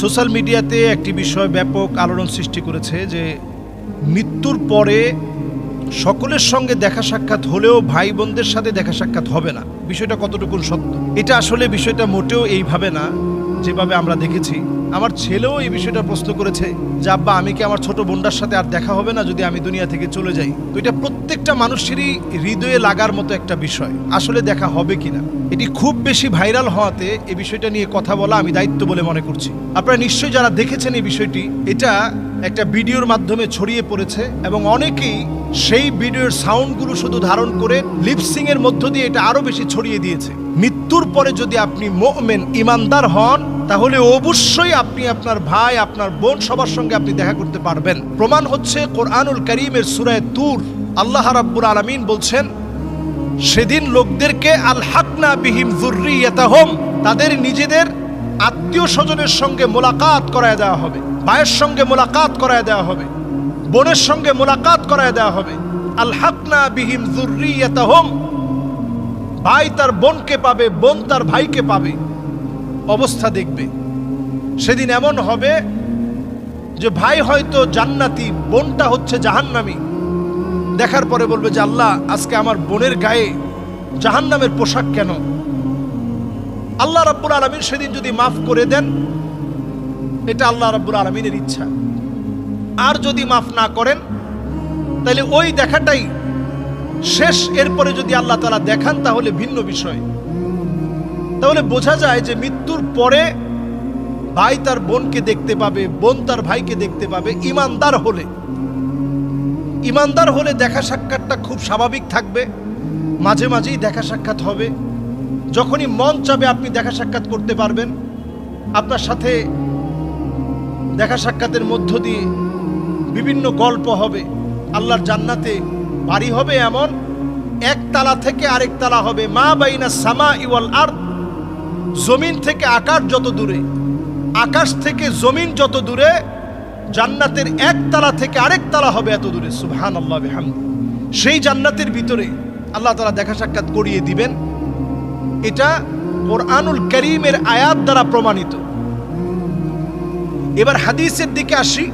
Social মিডিয়াতে একটি বিষয় ব্যাপক আলোড়ন সৃষ্টি করেছে যে মৃত্যুর পরে সকলের সঙ্গে দেখা সাক্ষাৎ হলেও ভাই বোনদের সাথে দেখা সাক্ষাৎ হবে না। বিষয়টা কতটুকু সত্য? এটা আসলে বিষয়টা মোটেও এইভাবে না। যেভাবে আমরা দেখেছি, আমার ছেলেও এই বিষয়টা প্রশ্ন করেছে যে, আব্বা, আমি কি আমার ছোট বোনটার সাথে আর দেখা হবে না যদি আমি দুনিয়া থেকে চলে যাই? তো এটা প্রত্যেকটা মানুষেরই হৃদয়ে লাগার মতো একটা বিষয়, আসলে দেখা হবে কিনা। এটি খুব বেশি ভাইরাল হওয়াতে এই বিষয়টা নিয়ে কথা বলা আমি দায়িত্ব বলে মনে করছি। আপনারা নিশ্চয়ই যারা দেখেছেন এই বিষয়টি, এটা একটা ভিডিওর মাধ্যমে ছড়িয়ে পড়েছে এবং অনেকেই সেই ভিডিওর সাউন্ডগুলো শুধু ধারণ করে লিপসিং এর মধ্য দিয়ে এটা আরও বেশি ছড়িয়ে দিয়েছে। মৃত্যুর পরে যদি আপনি মোমেন, ইমানদার হন, তাহলে অবশ্যই আপনি আপনার ভাই, আপনার বোন সবার সঙ্গে আপনি দেখা করতে পারবেন। প্রমাণ হচ্ছে কোরআনুল করিমের সুরায় তুর। আল্লাহ রাব্বুল আলামিন বলছেন, সেদিন লোকদেরকে আল হাকনা বিহিম জুর্রিয়াতাহুম তাদের নিজেদের আত্মীয় স্বজনের সঙ্গে মোলাকাত করায় দেওয়া হবে। ভাইয়ের সঙ্গে মোলাকাত করায় দেওয়া হবে, বোনের সঙ্গে মোলাকাত করায় দেওয়া হবে। আল হাকনা বিহিম জুর্রিয়াতাহুম ভাই তার বোনকে পাবে, বোন তার ভাইকে পাবে। অবস্থা দেখবে। সেদিন এমন হবে যে ভাই হয়তো জান্নাতি, বোনটা হচ্ছে জাহান্নামী। দেখার পরে বলবে যে আল্লাহ, আজকে আমার বোনের গায়ে জাহান্নামের পোশাক কেন? আল্লাহ রাব্বুল আলমিন সেদিন যদি মাফ করে দেন এটা আল্লাহ রাব্বুল আলমিনের ইচ্ছা। আর যদি মাফ না করেন, তাহলে ওই দেখাটাই শেষ। এরপরে যদি আল্লাহ তালা দেখান, তাহলে ভিন্ন বিষয়। তাহলে বোঝা যায় যে মৃত্যুর পরে ভাই তার বোনকে দেখতে পাবে, বোন তার ভাইকে দেখতে পাবে, ইমানদার হলে। ইমানদার হলে দেখা সাক্ষাৎটা খুব স্বাভাবিক থাকবে। মাঝে মাঝেই দেখা সাক্ষাৎ হবে। যখনই মন চাবে আপনি দেখা সাক্ষাৎ করতে পারবেন। আপনার সাথে দেখা সাক্ষাতের মধ্য দিয়ে বিভিন্ন গল্প হবে। আল্লাহর জান্নাতে বাড়ি হবে এমন, এক তালা থেকে আরেক তালা হবে। মা বাইনা সামা ইওয়াল আর জমিন থেকে আকাশ যত দূরে, আকাশ থেকে জমিন যত দূরে, জান্নাতের এক তালা থেকে আরেক তালা হবে এত দূরে। সুবহান আল্লাহ সেই জান্নাতের ভিতরে আল্লাহ তালা দেখা সাক্ষাৎ করিয়ে দিবেন। এটা কোরআনুল করিমের আয়াত দ্বারা প্রমাণিত। এবার হাদিসের দিকে আসি।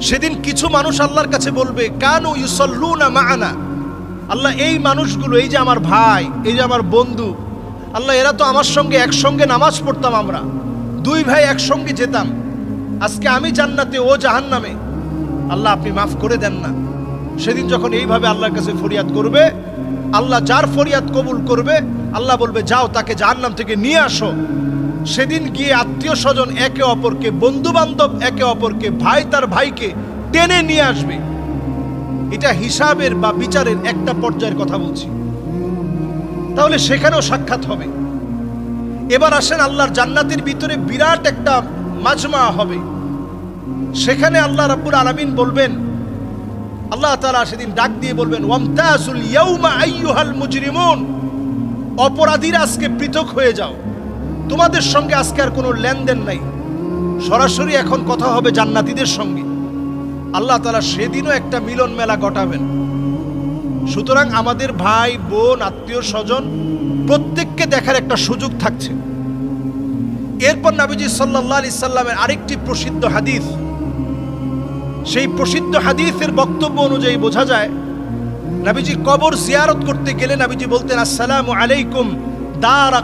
সেদিন কিছু মানুষ আল্লাহর কাছে বলবে, কানু ইউসল্লুনা মাআনা আল্লাহ, এই মানুষগুলো, এই যে আমার ভাই, এই যে আমার বন্ধু, আল্লাহ, এরা তো আমার সঙ্গে একসঙ্গে নামাজ পড়তাম আমরা। দুই ভাই একসঙ্গে যেতাম। আজকে আমি জান্নাতে, ও জাহান্নামে। আল্লাহ, আপনি মাফ করে দেন না। সেদিন যখন এইভাবে আল্লাহর কাছে ফরিয়াদ করবে, আল্লাহ যার ফরিয়াদ কবুল করবে, আল্লাহ বলবে, যাও তাকে জাহান্নাম থেকে নিয়ে আসো। সেদিন গিয়ে আত্মীয় স্বজন একে অপরকে বন্ধু বান্ধব একে অপরকে, ভাই তার ভাইকে টেনে নিয়ে আসবে। এটা হিসাবের বা বিচারের একটা পর্যায়ের কথা বলছি। তাহলে সেখানেও সাক্ষাৎ হবে। এবার আসেন আল্লাহর জান্নাতের ভিতরে বিরাট একটা মাজমা হবে। সেখানে আল্লাহ রাব্বুল আলামিন বলবেন, আল্লাহ তাআলা সেদিন ডাক দিয়ে বলবেন ওয়ামতাজুল ইয়াউমা আইয়ুহাল মুজরিমুন অপরাধীরা আজকে পৃথক হয়ে যাও। তোমাদের সঙ্গে আজকে আর কোনো লেনদেন নাই। সরাসরি এখন কথা হবে জান্নাতীদের সঙ্গে। আল্লাহ তাআলা সেদিনও একটা মিলন মেলা ঘটাবেন সুতরাং আমাদের ভাই, বোন, আত্মীয় স্বজন প্রত্যেককে দেখার একটা সুযোগ থাকছে। এরপর নাবিজি সাল্লাহ আলি সাল্লামের আরেকটি প্রসিদ্ধ হাদিস। সেই প্রসিদ্ধ হাদিসের বক্তব্য অনুযায়ী বোঝা যায়, নাবিজি কবর জিয়ারত করতে গেলে নাবিজি বলতেন, আসসালামু আলাইকুম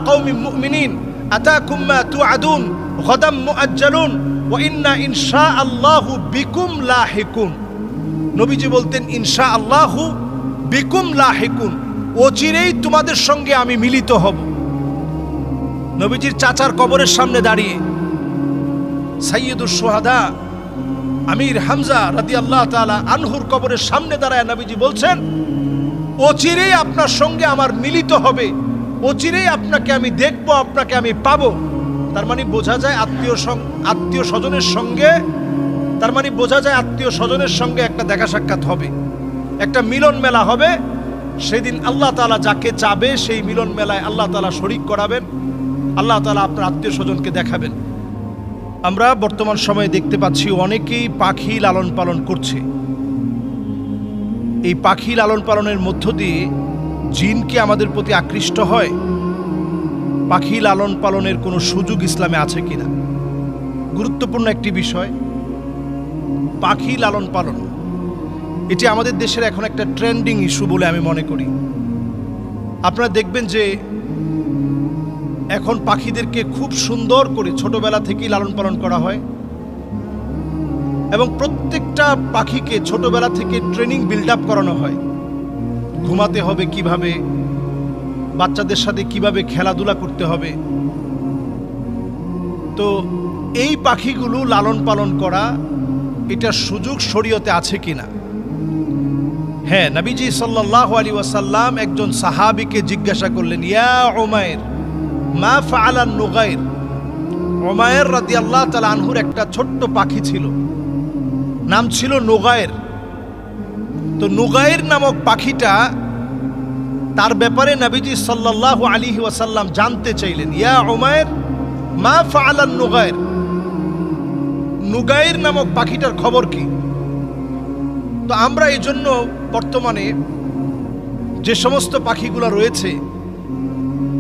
কওমি মুমিনিন। আতাকুম মা তুআদুন গদাম মুআজ্জালুন ওয়া ইন্না ইনশা আল্লাহু বিকুম লাহিকুন। নবীজি বলতেন ইনশা আল্লাহু বিকুম লাহিকুন। অচিরেই তোমাদের সঙ্গে আমি মিলিত হব। নবীজির চাচার কবরের সামনে দাঁড়িয়ে সাইয়দুর সোহাদা আমির হামজা রাদি আল্লাহ তালা আনহুর কবরের সামনে দাঁড়ায় নবীজি বলছেন, অচিরেই আপনার সঙ্গে আমার মিলিত হবে। অচিরেই আপনাকে আমি দেখব, আপনাকে আমি পাবো। তার মানে বোঝা যায় আত্মীয় আত্মীয় স্বজনের সঙ্গে, তার মানে বোঝা যায় আত্মীয় স্বজনের সঙ্গে একটা দেখা সাক্ষাৎ হবে। একটা মিলন মেলা হবে। সেদিন আল্লাহ তালা যাকে চাবে, সেই মিলন মেলায় আল্লাহ তালা শরিক করাবেন। আল্লাহ তালা আপনার আত্মীয় স্বজনকে দেখাবেন। আমরা বর্তমান সময়ে দেখতে পাচ্ছি অনেকেই পাখি লালন পালন করছে। এই পাখি লালন পালনের মধ্য দিয়ে জিন কি আমাদের প্রতি আকৃষ্ট হয়? পাখি লালন পালনের কোনো সুযোগ ইসলামে আছে কিনা? গুরুত্বপূর্ণ একটি বিষয়, পাখি লালন পালন, এটি আমাদের দেশের এখন একটা ট্রেন্ডিং ইস্যু বলে আমি মনে করি। আপনারা দেখবেন যে এখন পাখিদেরকে খুব সুন্দর করে ছোটবেলা থেকেই লালন পালন করা হয় এবং প্রত্যেকটা পাখিকে ছোটবেলা থেকে ট্রেনিং বিল্ড আপ করানো হয়। ঘুমাতে হবে কীভাবে? বাচ্চাদের সাথে কীভাবে খেলাধুলা করতে হবে? তো এই পাখিগুলো লালন পালন করা এটা সুযোগ শরীয়তে আছে কিনা? হ্যাঁ নবীজি সাল্লাহ আলী ওয়াসাল্লাম একজন সাহাবিকে জিজ্ঞাসা করলেন, ইয়া ওমায়ের মা ফালান নুগাইর? ওমায়ের রাদি আল্লাহ তালা আনহুর একটা ছোট্ট পাখি ছিল। নাম ছিল নুগায়ের তো নুগাইর নামক পাখিটা তার ব্যাপারে নাবিজি সাল্লাহ আলী ওয়াসাল্লাম জানতে চাইলেন, ইয়া ওমায়ের মা ফালান নুগায়ের নুগাইর নামক পাখিটার খবর কি? তো আমরা এই জন্য বর্তমানে যে সমস্ত পাখিগুলো রয়েছে,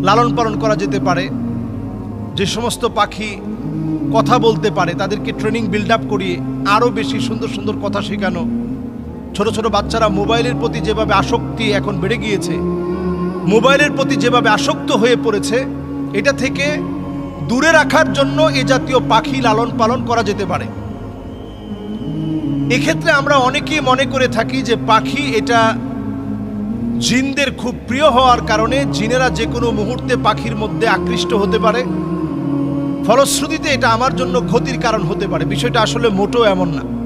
লালন পালন করা যেতে পারে, যে সমস্ত পাখি কথা বলতে পারে, তাদেরকে ট্রেনিং বিল্ড আপ করিয়ে আরও বেশি সুন্দর সুন্দর কথা শেখানো ছোট ছোট বাচ্চারা মোবাইলের প্রতি যেভাবে আসক্তি এখন বেড়ে গিয়েছে, মোবাইলের প্রতি যেভাবে আসক্ত হয়ে পড়েছে, এটা থেকে দূরে রাখার জন্য এ জাতীয় পাখি লালন পালন করা যেতে পারে। এক্ষেত্রে আমরা অনেকেই মনে করে থাকি যে পাখি এটা জিনদের খুব প্রিয় হওয়ার কারণে জিনেরা যে কোনো মুহূর্তে পাখির মধ্যে আকৃষ্ট হতে পারে। ফলশ্রুতিতে এটা আমার জন্য ক্ষতির কারণ হতে পারে। বিষয়টা আসলে মোটেও এমন না।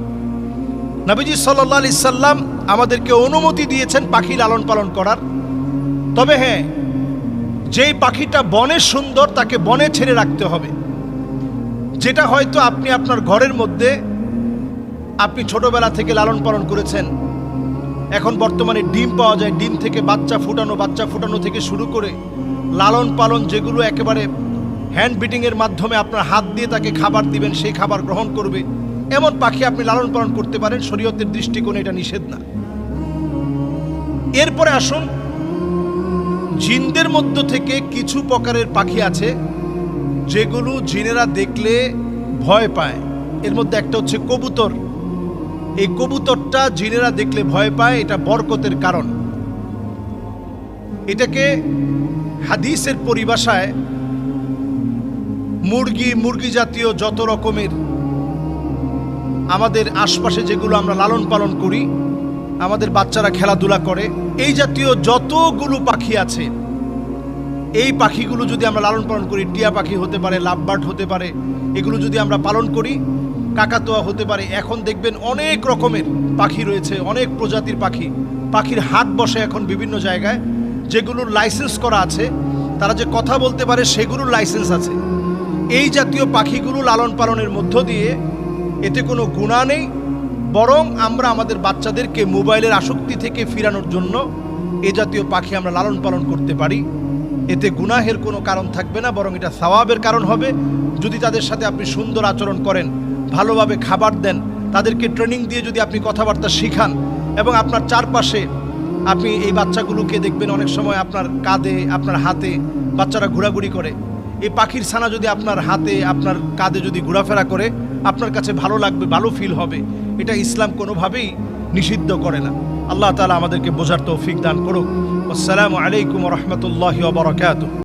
নবীজি সাল্লাহ আলি সাল্লাম আমাদেরকে অনুমতি দিয়েছেন পাখি লালন পালন করার। তবে হ্যাঁ যেই পাখিটা বনে সুন্দর তাকে বনে ছেড়ে রাখতে হবে। যেটা হয়তো আপনি আপনার ঘরের মধ্যে আপনি ছোটবেলা থেকে লালন পালন করেছেন। এখন বর্তমানে ডিম পাওয়া যায়, ডিম থেকে বাচ্চা ফুটানো বাচ্চা ফুটানো থেকে শুরু করে লালন পালন যেগুলো একেবারে হ্যান্ড বিটিংয়ের মাধ্যমে আপনার হাত দিয়ে তাকে খাবার দিবেন, সেই খাবার গ্রহণ করবে। এমন পাখি আপনি লালন পালন করতে পারেন, শরীয়তের দৃষ্টিকোণে এটা নিষেধ না। এরপরে আসুন, জিনদের মধ্য থেকে কিছু প্রকারের পাখি আছে, যেগুলো জিনেরা দেখলে ভয় পায়। এর মধ্যে একটা হচ্ছে কবুতর। এই কবুতরটা জিনেরা দেখলে ভয় পায়, এটা বরকতের কারণ। এটাকে হাদিসের পরিভাষায় মুরগি মুরগি জাতীয় যত রকমের আমাদের আশপাশে যেগুলো আমরা লালন পালন করি, আমাদের বাচ্চারা খেলাধুলা করে, এই জাতীয় যতগুলো পাখি আছে, এই পাখিগুলো যদি আমরা লালন পালন করি, টিয়া পাখি হতে পারে, লাভবার্ড হতে পারে, এগুলো যদি আমরা পালন করি, কাকাতোয়া হতে পারে, এখন দেখবেন অনেক রকমের পাখি রয়েছে, অনেক প্রজাতির পাখি। পাখির হাত বসে এখন বিভিন্ন জায়গায়, যেগুলোর লাইসেন্স করা আছে, তারা যে কথা বলতে পারে, সেগুলোর লাইসেন্স আছে। এই জাতীয় পাখিগুলো লালন পালনের মধ্য দিয়ে এতে কোনো গুণা নেই। বরং আমরা আমাদের বাচ্চাদেরকে মোবাইলের আসক্তি থেকে ফিরানোর জন্য এ জাতীয় পাখি আমরা লালন পালন করতে পারি। এতে গুনাহের কোনো কারণ থাকবে না, বরং এটা সওয়াবের কারণ হবে। যদি তাদের সাথে আপনি সুন্দর আচরণ করেন, ভালোভাবে খাবার দেন, তাদেরকে ট্রেনিং দিয়ে যদি আপনি কথাবার্তা শিখান এবং আপনার চারপাশে আপনি এই বাচ্চাগুলোকে দেখবেন অনেক সময় আপনার কাঁধে, আপনার হাতে বাচ্চারা ঘোরাঘুরি করে এই পাখির ছানা যদি আপনার হাতে, আপনার কাঁধে যদি ঘোরাফেরা করে, আপনার কাছে ভালো লাগবে, ভালো ফিল হবে, এটা ইসলাম কোনোভাবেই নিষিদ্ধ করে না। আল্লাহ তালা আমাদেরকে বোঝার তৌফিক দান করুক। আসসালামু আলাইকুম রহমতুল্লাহ বরকাত